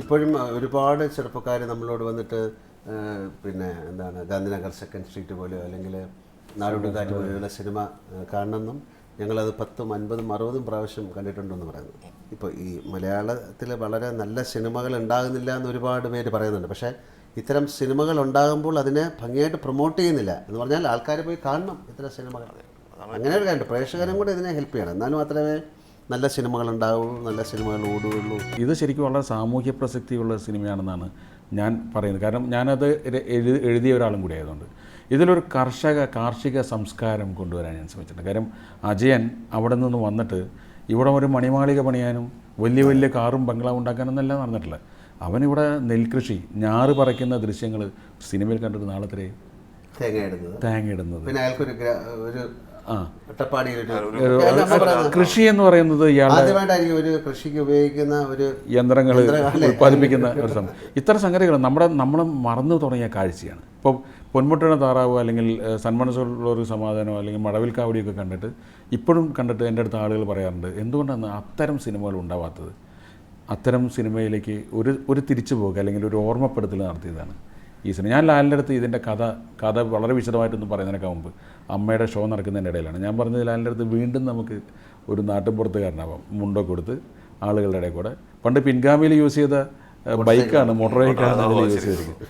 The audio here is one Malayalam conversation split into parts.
ഇപ്പോഴും ഒരുപാട് ചെറുപ്പക്കാർ നമ്മളോട് വന്നിട്ട് പിന്നെ എന്താണ് ഗാന്ധിനഗർ സെക്കൻഡ് സ്ട്രീറ്റ് പോലെയോ അല്ലെങ്കിൽ നാടോടുകാറ്റ് പോലെയുള്ള സിനിമ കാണണമെന്നും ഞങ്ങളത് പത്തും അൻപതും അറുപതും പ്രാവശ്യം കണ്ടിട്ടുണ്ടെന്ന് പറയുന്നു. ഇപ്പോൾ ഈ മലയാളത്തിൽ വളരെ നല്ല സിനിമകൾ ഉണ്ടാകുന്നില്ല എന്ന് ഒരുപാട് പേര് പറയുന്നുണ്ട്. പക്ഷേ ഇത്തരം സിനിമകൾ ഉണ്ടാകുമ്പോൾ അതിനെ ഭംഗിയായിട്ട് പ്രൊമോട്ട് ചെയ്യുന്നില്ല എന്ന് പറഞ്ഞാൽ ആൾക്കാർ പോയി കാണണം ഇത്തരം സിനിമകൾ. അങ്ങനെ ഒരു കാര്യമുണ്ട്. പ്രേക്ഷകരും കൂടെ ഇതിനെ ഹെൽപ്പ് ചെയ്യണം. എന്നാൽ മാത്രമേ നല്ല സിനിമകൾ നല്ല സിനിമകൾ ഓടുകയുള്ളൂ. ഇത് ശരിക്കും വളരെ സാമൂഹ്യ പ്രസക്തിയുള്ള സിനിമയാണെന്നാണ് ഞാൻ പറയുന്നത്. കാരണം ഞാനത് എഴുതി എഴു- എഴുതിയ ഒരാളും കൂടി ആയതുകൊണ്ട്. ഇതിലൊരു കർഷക കാർഷിക സംസ്കാരം കൊണ്ടുവരാൻ ഞാൻ ശ്രമിച്ചിട്ടുണ്ട്. കാരണം അജയൻ അവിടെ നിന്ന് വന്നിട്ട് ഇവിടെ ഒരു മണിമാളിക പണിയാനും വലിയ വലിയ കാറും ബംഗ്ലാവ് ഉണ്ടാക്കാനൊന്നല്ല നടന്നിട്ടില്ല. അവനിവിടെ നെൽകൃഷി ഞാറ് പറിക്കുന്ന ദൃശ്യങ്ങൾ സിനിമയിൽ കണ്ടിട്ട് നാളത്തിരെ തേങ്ങ ഇടുന്നത് തേങ്ങ ഇടുന്നത് പിന്നെ അയാൾക്കൊരു ഒരു കൃഷി എന്ന് പറയുന്നത് ആദ്യമായിട്ടായിരിക്കും ഒരു കൃഷിക്ക് ഉപയോഗിക്കുന്ന ഒരു യന്ത്രങ്ങൾ ഉൽപ്പാദിപ്പിക്കുന്ന ഒരു സംഭവം ഇത്തരം സംഗതികൾ നമ്മുടെ നമ്മൾ മറന്നു തുടങ്ങിയ കാഴ്ചയാണ്. ഇപ്പോൾ പൊന്മുട്ടയുടെ താറാവ് അല്ലെങ്കിൽ സന്മനസ്സുള്ള ഒരു സമാധാനമോ അല്ലെങ്കിൽ മടവിൽ കാവടിയൊക്കെ കണ്ടിട്ട് ഇപ്പോഴും കണ്ടിട്ട് എന്റെ അടുത്ത് ആളുകൾ പറയാറുണ്ട് എന്തുകൊണ്ടാണ് അത്തരം സിനിമകൾ ഉണ്ടാവാത്തത്? അത്തരം സിനിമയിലേക്ക് ഒരു ഒരു തിരിച്ചു തിരിച്ചുപോക്ക് അല്ലെങ്കിൽ ഒരു ഓർമ്മപ്പെടുത്തൽ നടത്തിയതാണ്. ഈ സിനിമ. ഞാൻ ലാലിന്റെ അടുത്ത് ഇതിന്റെ കഥ കഥ വളരെ വിശദമായിട്ടൊന്നും പറയുന്നതിനൊക്കെ മുമ്പ് അമ്മയുടെ ഷോ നടക്കുന്നതിന്റെ ഇടയിലാണ് ഞാൻ പറഞ്ഞത് ലാലിന്റെ അടുത്ത് വീണ്ടും നമുക്ക് ഒരു നാട്ടുപുറത്തുകാരനാവാം മുണ്ടൊക്കെ കൊടുത്ത് ആളുകളുടെ ഇടയിൽ കൂടെ. പണ്ട് പിൻഗാമിയിൽ യൂസ് ചെയ്ത ബൈക്കാണ് മോട്ടോർ ബൈക്കാണ് അതിൽ യൂസ് ചെയ്തിരിക്കുന്നത്.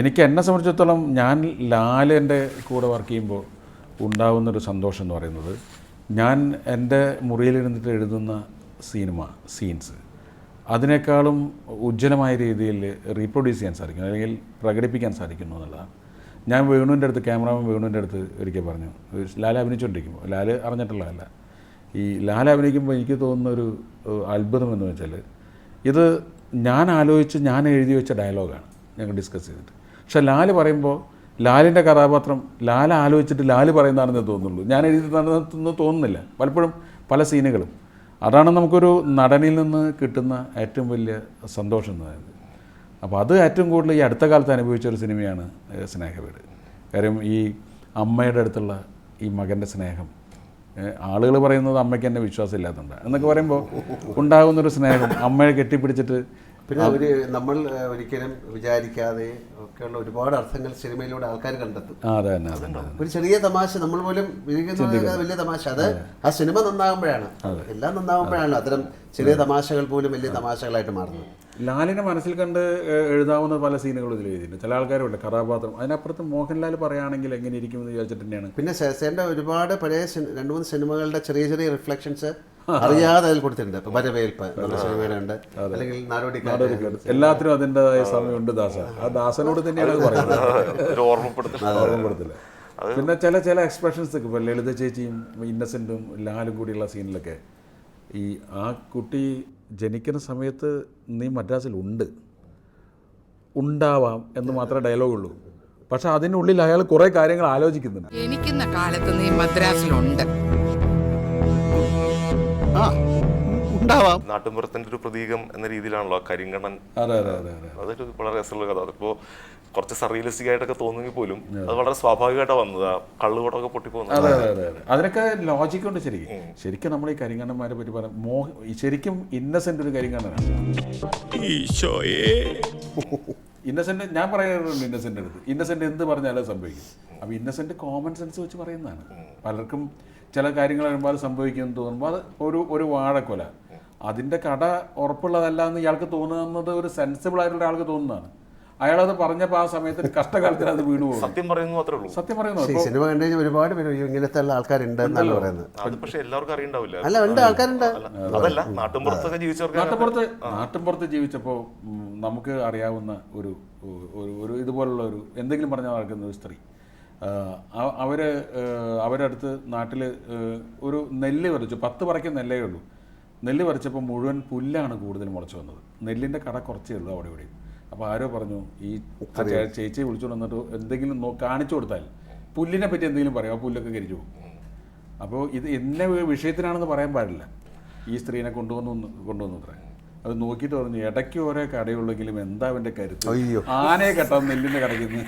എനിക്ക് എന്നെ സംബന്ധിച്ചിടത്തോളം ഞാൻ ലാലിന്റെ കൂടെ വർക്ക് ചെയ്യുമ്പോൾ ഉണ്ടാകുന്നൊരു സന്തോഷം എന്ന് പറയുന്നത് ഞാൻ എന്റെ മുറിയിലിരുന്നിട്ട് എഴുതുന്ന സിനിമ സീൻസ്. അതിനേക്കാളും ഉജ്ജ്വലമായ രീതിയിൽ റീപ്രൊഡ്യൂസ് ചെയ്യാൻ സാധിക്കും അല്ലെങ്കിൽ പ്രകടിപ്പിക്കാൻ സാധിക്കുന്നു എന്നുള്ളതാണ്. ഞാൻ വേണുവിന്റെ അടുത്ത് ക്യാമറാമാൻ വേണുവിന്റെ അടുത്ത് ഒരിക്കൽ പറഞ്ഞു. ലാൽ അഭിനയിച്ചുകൊണ്ടിരിക്കുമ്പോൾ ലാൽ അറിഞ്ഞിട്ടുള്ളതല്ല. ഈ ലാല അഭിനയിക്കുമ്പോൾ എനിക്ക് തോന്നുന്ന ഒരു അത്ഭുതം എന്ന് വെച്ചാൽ ഇത് ഞാൻ ആലോചിച്ച് ഞാൻ എഴുതി വെച്ച ഡയലോഗാണ് ഞങ്ങൾ ഡിസ്കസ് ചെയ്തിട്ട്. പക്ഷേ ലാൽ പറയുമ്പോൾ ലാലിന്റെ കഥാപാത്രം ലാൽ ആലോചിച്ചിട്ട് ലാൽ പറയുന്നതാണെന്ന് തോന്നുള്ളൂ ഞാൻ എഴുതി തന്നെ തോന്നുന്നില്ല. പലപ്പോഴും പല സീനുകളും അതാണ് നമുക്കൊരു നടനിൽ നിന്ന് കിട്ടുന്ന ഏറ്റവും വലിയ സന്തോഷം എന്ന് പറയുന്നത്. അപ്പോൾ അത് ഏറ്റവും കൂടുതൽ ഈ അടുത്ത കാലത്ത് അനുഭവിച്ച ഒരു സിനിമയാണ് സ്നേഹവീട്. കാര്യം ഈ അമ്മയുടെ അടുത്തുള്ള ഈ മകന്റെ സ്നേഹം ആളുകൾ പറയുന്നത് അമ്മയ്ക്ക് എന്നെ വിശ്വാസം ഇല്ലാത്തതുണ്ട് എന്നൊക്കെ പറയുമ്പോൾ ഉണ്ടാകുന്നൊരു സ്നേഹം അമ്മയെ കെട്ടിപ്പിടിച്ചിട്ട് പിന്നെ അവർ നമ്മൾ ഒരിക്കലും വിചാരിക്കാതെ ഒക്കെയുള്ള ഒരുപാട് അർത്ഥങ്ങൾ സിനിമയിലൂടെ ആൾക്കാർ കണ്ടെത്തും. അതെ തന്നെ ഒരു ചെറിയ തമാശ നമ്മൾ പോലും വലിയ തമാശ. അത് ആ സിനിമ നന്നാകുമ്പോഴാണ്. എല്ലാം നന്നാകുമ്പോഴാണ് അത്തരം ചെറിയ തമാശകൾ പോലും വലിയ തമാശകളായിട്ട് മാറുന്നത് ലാലിനെ മനസ്സിൽ കണ്ട് എഴുതാവുന്ന പല സീനുകളും ഇതിൽ എഴുതിയിട്ടുണ്ട്. ചില ആൾക്കാരുണ്ട് കഥാപാത്രം. അതിനപ്പുറത്ത് മോഹൻലാൽ പറയുകയാണെങ്കിൽ എങ്ങനെ ഇരിക്കുമെന്ന് വിചാരിച്ചിട്ട് തന്നെയാണ്. പിന്നെ സേസേന്റെ ഒരുപാട് പഴയ രണ്ട് മൂന്ന് സിനിമകളുടെ ചെറിയ ചെറിയ റിഫ്ലക്ഷൻസ് അറിയാതെ അതിൽ കൊടുത്തിട്ടുണ്ട്. ഇപ്പൊ വരവേൽപ്പ് നല്ല സിനിമയുടെ ഉണ്ട് അല്ലെങ്കിൽ നാടോടി എല്ലാത്തിനും അതിന്റെതായ സമയമുണ്ട് ദാസ. ആ ദാസനോട് തന്നെയാണ് പറയുന്നത്. ഒരു ഓർമ്മപ്പെടുത്തൽ. ഓർമ്മപ്പെടുത്തില്ല പിന്നെ ചില ചില എക്സ്പ്രഷൻസ് ഒക്കെ ഇപ്പോൾ ലളിത ചേച്ചിയും ഇന്നസെന്റും ലാലും കൂടിയുള്ള സീനിലൊക്കെ ഈ ആ കുട്ടി ജനിക്കുന്ന സമയത്ത് നീ മദ്രാസിലുണ്ട്. ഉണ്ടാവാം എന്ന് മാത്രമേ ഡയലോഗുള്ളൂ പക്ഷെ അതിനുള്ളിൽ അയാൾ കുറേ കാര്യങ്ങൾ ആലോചിക്കുന്നുണ്ട്. ജനിക്കുന്ന കാലത്ത് നീ മദ്രാസിലുണ്ട്. ഉണ്ടാവാം. നാട്ടുമ്പുറത്തിന്റെ ഒരു പ്രതീകം എന്ന രീതിയിലാണല്ലോ കരിങ്കണ്ണൻ. അതെ അതെ അതെ അതെ. അതൊരു വളരെ രസമുള്ള കഥ. അതിപ്പോ കുറച്ച് സർറിയലിസ്റ്റിക് ആയിട്ടൊക്കെ തോന്നുമെങ്കിൽ പോലും അത് വളരെ സ്വാഭാവികമായിട്ടാണ് വന്നത്. കള്ളുകൂടൊക്കെ പൊട്ടിപ്പോകുന്നത് അതെ അതെ അതെ അതെ. അതിനൊക്കെ ലോജിക് ഉണ്ട് ശരിക്കും ശരിക്കും നമ്മൾ ഈ കരിങ്കണ്ണന്മാരെ പറ്റി പറയാം മോ ശരിക്കും ഇന്നസെന്റ് ഒരു കരിങ്കണ്ണനാണ് ഇന്നസെന്റ് ഞാൻ പറയാറുണ്ട് ഇന്നസെന്റ് അടുത്ത് ഇന്നസെന്റ് എന്ത് പറഞ്ഞാലും സംഭവിക്കും. അപ്പൊ ഇന്നസെന്റ് കോമൺ സെൻസ് വെച്ച് പറയുന്നതാണ്. പലർക്കും ചില കാര്യങ്ങൾ വരുമ്പോൾ അത് സംഭവിക്കുമെന്ന് തോന്നുമ്പോൾ അത് ഒരു ഒരു വാഴക്കൊല. അതിന്റെ കട ഉറപ്പുള്ളതല്ല എന്ന് ഇയാൾക്ക് തോന്നുന്നത് ഒരു സെൻസിബിൾ ആയിട്ടുള്ള ഒരാൾക്ക് തോന്നുന്നതാണ്. അയാളത് പറഞ്ഞപ്പോൾ ആ സമയത്ത് കഷ്ടകാലത്തിൽ അത് വീണു പോകും സത്യം പറയുന്നു മാത്രമേ ഉള്ളൂ. സത്യം പറയുന്നു. സിനിമ കണ്ടു കഴിഞ്ഞാൽ ഒരുപാട് പേര് "അയ്യോ, ഇങ്ങനത്തെ ഉള്ള ആൾക്കാരുണ്ട് എന്നാണ് പറയുന്നത്. അത് പക്ഷേ എല്ലാവർക്കും അറിയണ്ടാവില്ല. അല്ല ഉണ്ട് ആൾക്കാരുണ്ട്. അതല്ല നാട്ടിൻപുറത്തൊക്കെ ജീവിച്ചവർക്ക് നാട്ടിൻപുറത്ത് നാട്ടിൻപുറത്ത് ജീവിച്ചപ്പോൾ നമുക്ക് അറിയാവുന്ന ഒരു ഒരു ഒരു ഇതുപോലുള്ള ഒരു എന്തെങ്കിലും പറഞ്ഞാൽ നടക്കുന്ന ഒരു സ്ത്രീ. അവർ അവരടുത്ത് അടുത്ത് നാട്ടിൽ ഒരു നെല്ല് വരച്ചു പത്ത് പറയ്ക്ക് നെല്ലേ ഉള്ളൂ. നെല്ല് പറിച്ചപ്പോൾ മുഴുവൻ പുല്ലാണ് കൂടുതൽ മുളച്ചു വന്നത്. നെല്ലിന്റെ കട കുറച്ചേ ഉള്ളൂ അവിടെ ഇവിടെ അപ്പോൾ ആരോ പറഞ്ഞു ഈ ചേച്ചി. വിളിച്ചുകൊണ്ട് ചേച്ചിയെ വിളിച്ചു വന്നിട്ട് എന്തെങ്കിലും കാണിച്ചു കൊടുത്താൽ പുല്ലിനെ പറ്റി എന്തെങ്കിലും പറയും ആ പുല്ലൊക്കെ കരിച്ചു പോകും. അപ്പോൾ ഇത് എന്നെ വിഷയത്തിനാണെന്ന് പറയാൻ പാടില്ല. ഈ സ്ത്രീനെ കൊണ്ടുവന്നു കൊണ്ടുവന്നു അത്ര അത് നോക്കിയിട്ട് പറഞ്ഞു ഇടയ്ക്ക് ഓരോ കടയുള്ളെങ്കിലും എന്താ അവന്റെ കരുത്ത്. ആനയെ കെട്ടാൻ നെല്ലിന്റെ കടയ്ക്ക്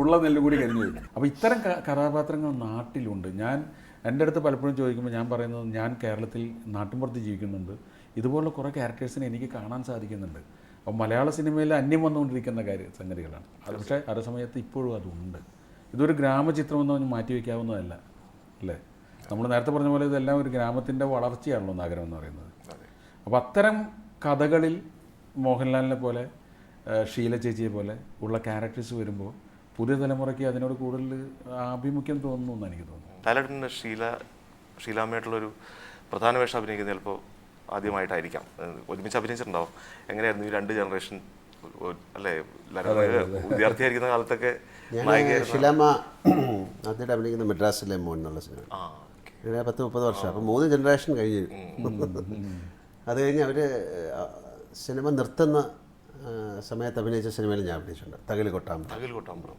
ഉള്ള നെല്ല് കൂടി കരിഞ്ഞു അപ്പോൾ ഇത്തരം കഥാപാത്രങ്ങൾ നാട്ടിലുണ്ട്. ഞാൻ എന്റെ അടുത്ത് പലപ്പോഴും ചോദിക്കുമ്പോൾ ഞാൻ പറയുന്നത് ഞാൻ കേരളത്തിൽ നാട്ടിൻപുറത്ത് ജീവിക്കുന്നുണ്ട്. ഇതുപോലുള്ള കുറേ ക്യാരക്ടേഴ്സിനെ എനിക്ക് കാണാൻ സാധിക്കുന്നുണ്ട്. അപ്പോൾ മലയാള സിനിമയിൽ അന്യം വന്നുകൊണ്ടിരിക്കുന്ന കാര്യ സംഗതികളാണ്. അത് പക്ഷേ സമയത്ത് ഇപ്പോഴും അതുണ്ട്. ഇതൊരു ഗ്രാമചിത്രമെന്ന് പറഞ്ഞ് മാറ്റി വയ്ക്കാവുന്നതല്ല അല്ലേ? നമ്മൾ നേരത്തെ പറഞ്ഞ പോലെ ഇതെല്ലാം ഒരു ഗ്രാമത്തിന്റെ വളർച്ചയാണല്ലോ നഗരം എന്ന് പറയുന്നത്. അപ്പോൾ അത്തരം കഥകളിൽ മോഹൻലാലിനെ പോലെ ഷീല ചേച്ചിയെ പോലെ ഉള്ള ക്യാരക്ടേഴ്സ് വരുമ്പോൾ പുതിയ തലമുറയ്ക്ക് അതിനോട് കൂടുതൽ ആഭിമുഖ്യം തോന്നുന്നു എന്ന് എനിക്ക് തോന്നുന്നു ലാലേട്ടന്റെ ഷീല ഷീലാമ്മയായിട്ടുള്ളൊരു പ്രധാന വേഷം അഭിനയിക്കുന്നത് ചിലപ്പോൾ ആദ്യമായിട്ടായിരിക്കാം. ഒരുമിച്ച് അഭിനയിച്ചിട്ടുണ്ടാവും. എങ്ങനെയായിരുന്നു ഈ രണ്ട് ജനറേഷൻ അല്ലേ? വിദ്യാർത്ഥിയായിരിക്കുന്ന കാലത്തൊക്കെ ഷീലാമ്മ ആദ്യമായിട്ട് അഭിനയിക്കുന്ന മെഡ്രാസിലെ മോൻ എന്നുള്ള സിനിമ. പത്ത് മുപ്പത് വർഷം. അപ്പം മൂന്ന് ജനറേഷൻ കഴിഞ്ഞു. അത് കഴിഞ്ഞ് അവർ സിനിമ നിർത്തുന്ന സമയത്ത് അഭിനയിച്ച സിനിമയിൽ ഞാൻ അഭിനയിച്ചിട്ടുണ്ട്. തകിൽ കൊട്ടാമ്പുറം തകിൽ കൊട്ടാമ്പുറം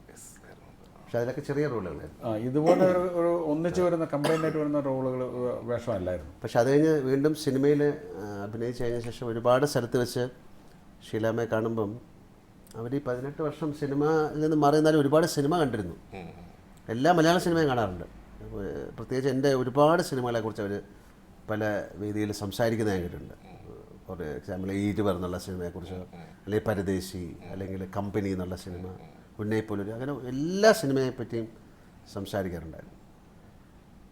പക്ഷെ അതിലൊക്കെ ചെറിയ റോളുകളായിരുന്നു ആ ഇതുപോലെ ഒരു ഒരു ഒന്നിച്ച് വരുന്ന കമ്പൈൻഡ് ആയിട്ട് വരുന്ന റോളുകൾ വേഷമല്ലായിരുന്നു. പക്ഷെ അത് കഴിഞ്ഞ് വീണ്ടും സിനിമയിൽ അഭിനയിച്ച് കഴിഞ്ഞ ശേഷം ഒരുപാട് സ്ഥലത്ത് വെച്ച് ഷീലാമ്മയെ കാണുമ്പം അവർ ഈ പതിനെട്ട് വർഷം സിനിമയിൽ നിന്ന് മാറി നിന്നാലും ഒരുപാട് സിനിമ കണ്ടിരുന്നു. എല്ലാ മലയാള സിനിമയും കാണാറുണ്ട്. പ്രത്യേകിച്ച് എന്റെ ഒരുപാട് സിനിമകളെക്കുറിച്ച് അവർ പല വേദിയിൽ സംസാരിക്കുന്നത് കേട്ടിട്ടുണ്ട്. ഫോർ എക്സാമ്പിൾ ഈറ്റ് എന്നുള്ള സിനിമയെക്കുറിച്ച് അല്ലെങ്കിൽ പരദേശി അല്ലെങ്കിൽ കമ്പനി എന്നുള്ള സിനിമ ഉന്നയിപ്പോലൊരു അങ്ങനെ എല്ലാ സിനിമയെ പറ്റിയും സംസാരിക്കാറുണ്ടായിരുന്നു.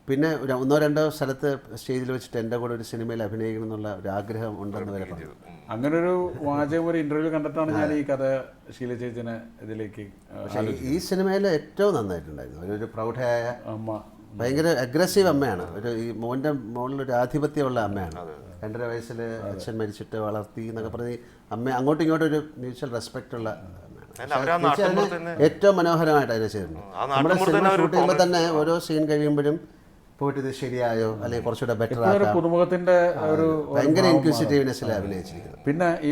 പിന്നെ ഒരു ഒന്നോ രണ്ടോ സ്ഥലത്ത് സ്റ്റേജിൽ വെച്ചിട്ട് എന്റെ കൂടെ ഒരു സിനിമയിൽ അഭിനയിക്കണം എന്നുള്ള ഒരു ആഗ്രഹം ഉണ്ടെന്ന് വരെ പറഞ്ഞു. അങ്ങനെ ഒരു വാചകം ഒരു ഇന്റർവ്യൂ കണ്ടിട്ടാണ് ഞാൻ ഈ കഥ ശീല ചേച്ചിനെ ഇതിലേക്ക് പക്ഷേ ഈ- സിനിമയിൽ ഏറ്റവും നന്നായിട്ടുണ്ടായിരുന്നു. ഒരു- ഒരു പ്രൗഢയായ അമ്മ. ഭയങ്കര അഗ്രസീവ് അമ്മയാണ്. ഒരു ഈ മോന്റെ മോളിൽ ഒരു ആധിപത്യമുള്ള അമ്മയാണ്. രണ്ടര വയസ്സിൽ അച്ഛൻ മരിച്ചിട്ട് വളർത്തി എന്നൊക്കെ പറഞ്ഞ് അമ്മ അങ്ങോട്ടും ഇങ്ങോട്ടും ഒരു മ്യൂച്വൽ റെസ്പെക്റ്റ് ഏറ്റവും മനോഹരമായിട്ട് അതിനെ ചെയ്തിട്ടുണ്ട്. ആ നമ്മുടെ സിനിമ തന്നെ ഒരു ഷൂട്ട് ചെയ്യുമ്പോൾ തന്നെ ഓരോ സീൻ കഴിയുമ്പോഴും പോയിട്ട് ഇത് ശരിയായോ അല്ലെങ്കിൽ കുറച്ചുകൂടെ ബെറ്റർ പുതുമുഖത്തിന്റെ ഒരു ഭയങ്കര ഇൻക്യൂസിറ്റീവ്നെസ്സിൽ അഭിനയിച്ചിരിക്കുന്നത്. പിന്നെ ഈ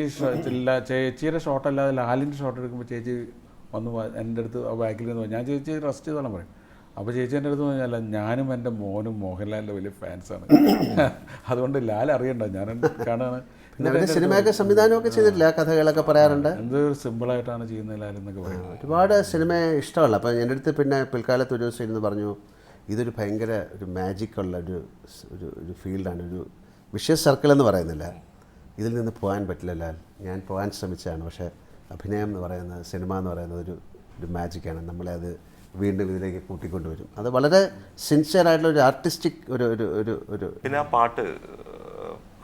ചേച്ചിയുടെ ഷോട്ട് അല്ലാതെ ലാലിന്റെ ഷോട്ട് എടുക്കുമ്പോൾ ചേച്ചി വന്ന് എന്റെ അടുത്ത് ആ ബാക്കിൽ നിന്ന് ഞാൻ ചേച്ചി റെസ്റ്റ് ചെയ്തോളാം പറയും. അപ്പോൾ ചേച്ചി എന്റെ അടുത്ത് പറഞ്ഞാൽ ഞാനും എന്റെ മോനും മോഹൻലാലിന്റെ വലിയ ഫാൻസാണ് അതുകൊണ്ട് ലാൽ അറിയണ്ട ഞാൻ കാണാണ്? പിന്നെ സിനിമയൊക്കെ സംവിധാനമൊക്കെ ചെയ്തിട്ടില്ല കഥകളൊക്കെ പറയാറുണ്ട്. എന്ത് സിമ്പിളായിട്ടാണ് ചെയ്യുന്നത് ലാൽ എന്നൊക്കെ പറയുന്നത്. ഒരുപാട് സിനിമ ഇഷ്ടമല്ല. അപ്പോൾ എന്റെ അടുത്ത് പിന്നെ പിൽക്കാലത്ത് ഒരു ദിവസം ഇരുന്ന് പറഞ്ഞു ഇതൊരു ഭയങ്കര ഒരു മാജിക്കുള്ള ഒരു ഒരു ഒരു ഫീൽഡാണ്. ഒരു വിഷയ സർക്കിൾ എന്ന് പറയുന്നില്ല. ഇതിൽ നിന്ന് പോകാൻ പറ്റില്ല ലാൽ. ഞാൻ പോകാൻ ശ്രമിച്ചതാണ്. പക്ഷേ അഭിനയം എന്ന് പറയുന്നത് സിനിമ എന്ന് പറയുന്നത് ഒരു ഒരു മാജിക്കാണ് നമ്മളെ അത് വീണ്ടും ഇതിലേക്ക് കൂട്ടിക്കൊണ്ടുവരും. അത് വളരെ സിൻസിയർ ആയിട്ടുള്ള ഒരു ആർട്ടിസ്റ്റിക് ഒരു ഒരു ഒരു ഒരു പിന്നെ ആ പാട്ട്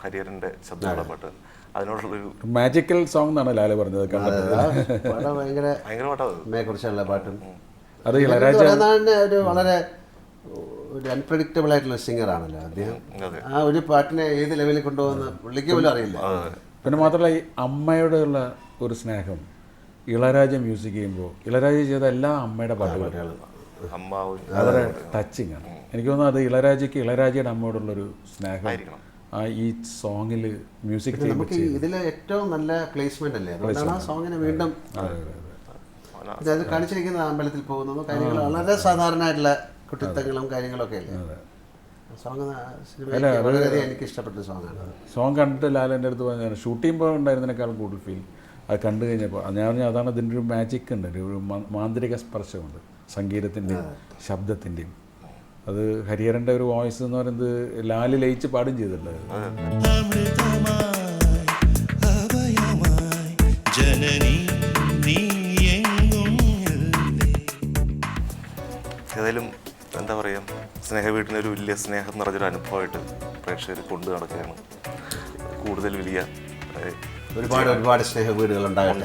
ഹരിഹരന്റെ ശബ്ദമുള്ള പാട്ട്. അതിനോടുള്ളൊരു മാജിക്കൽ സോങ് എന്നാണ് ലാല പറഞ്ഞത് ഭയങ്കര അമ്മയെ കുറിച്ചുള്ള പാട്ടും. അത് ഇളയരാജ ഒരു വളരെ ഒരു അൺപ്രഡിക്റ്റബിൾ ആയിട്ടുള്ള സിംഗർ ആണല്ലോ അദ്ദേഹം. ആ ഒരു പാട്ടിനെ ഏത് ലെവലിൽ കൊണ്ടുപോകുന്ന പുള്ളിക്ക് പോലും അറിയില്ല. പിന്നെ മാത്രമല്ല ഈ അമ്മയോടുള്ള ഒരു സ്നേഹം. ഇളരാജ മ്യൂസിക് ചെയ്യുമ്പോൾ ഇളരാജ ചെയ്ത എല്ലാ അമ്മയുടെ പാട്ടുകളും വളരെ ടച്ചിങ് ആണ്. എനിക്ക് തോന്നുന്നു അത് ഇളരാജയ്ക്ക് ഇളരാജയുടെ അമ്മയോടുള്ളൊരു സ്നേഹം ഈ സോങ്ങിൽ മ്യൂസിക് നമുക്ക് ഇതിൽ ഏറ്റവും നല്ല പ്ലേസ്മെന്റ് അല്ലേ? അതുകൊണ്ടാണ് ആ സോങ്ങിനെ വീണ്ടും അതായത് കാണിച്ചിരിക്കുന്ന അമ്പലത്തിൽ പോകുന്നതും കാര്യങ്ങൾ വളരെ സാധാരണമായിട്ടുള്ള കുട്ടിത്തങ്ങളും കാര്യങ്ങളൊക്കെ അല്ലേ? സോങ് സിനിമയിൽ വളരെ എനിക്ക് ഇഷ്ടപ്പെട്ട സോങ്ങാണ് അത് സോങ് കണ്ടിട്ട് ലാൽ എന്റെ അടുത്ത് പറഞ്ഞാണ് ഷൂട്ട് ചെയ്യുമ്പോൾ ഉണ്ടായിരുന്നതിനേക്കാളും കൂടുതൽ ഫീൽ അത് കണ്ടു കഴിഞ്ഞപ്പോൾ ഞാൻ പറഞ്ഞു അതാണ് ഇതിന്റെ ഒരു മാജിക് ഉണ്ട് ഒരു മാന്ത്രിക സ്പർശമുണ്ട് സംഗീതത്തിന്റെയും ശബ്ദത്തിന്റെയും. അത് ഹരിഹരന്റെ ഒരു വോയിസ് എന്ന് പറയുന്നത് ലാൽ ലയിച്ച് പാടും ചെയ്തിട്ടുണ്ട്. ഏതായാലും എന്താ പറയുക സ്നേഹ വീട്ടിന് ഒരു വലിയ സ്നേഹം നിറഞ്ഞൊരു അനുഭവമായിട്ട് പ്രേക്ഷകർ കൊണ്ടു നടക്കുകയാണ്. കൂടുതൽ വലിയ ഒരുപാട് ഒരുപാട് സ്നേഹ വീടുകൾ ഉണ്ടാകട്ടെ.